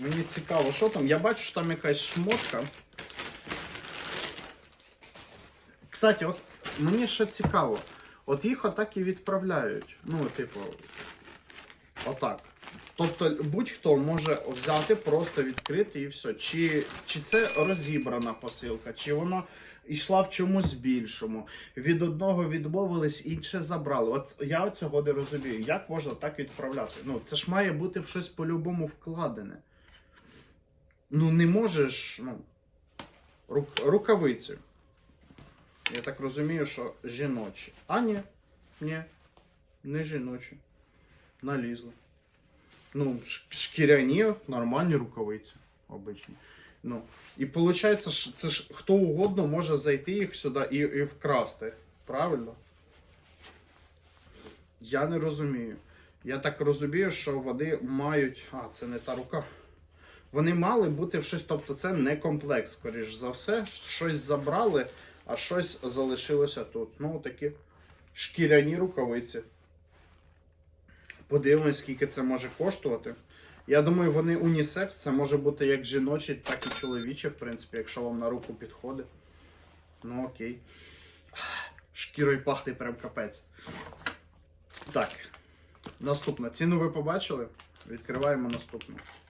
Мені цікаво, що там. Я бачу, що там якась шмотка. Кстати, от мені ще цікаво. От їх отак і відправляють. Ну, типу, отак. Тобто будь-хто може взяти, просто відкрити і все. Чи, чи це розібрана посилка, чи вона йшла в чомусь більшому. Від одного відмовились, інше забрали. От я цього не розумію. Як можна так відправляти? Ну, це ж має бути в щось по-любому вкладене. Ну, не можеш, ну. Рук, рукавиці. Я так розумію, що жіночі. А ні, ні, не жіночі. Налізли. Ну, шкіряні, нормальні рукавиці, обичні. Ну, і виходить, це ж хто угодно може зайти їх сюди і, і вкрасти. Правильно? Я не розумію. Я так розумію, що вони мають. А, це не та рука. Вони мали бути в щось, тобто це не комплекс, скоріш за все. Щось забрали, а щось залишилося тут. Ну, такі шкіряні рукавиці. Подивимось, скільки це може коштувати. Я думаю, вони унісекс, це може бути як жіночі, так і чоловічі, в принципі, якщо вам на руку підходить. Ну окей. Шкірою пахне прям капець. Так. Наступна. Ціну ви побачили? Відкриваємо наступну.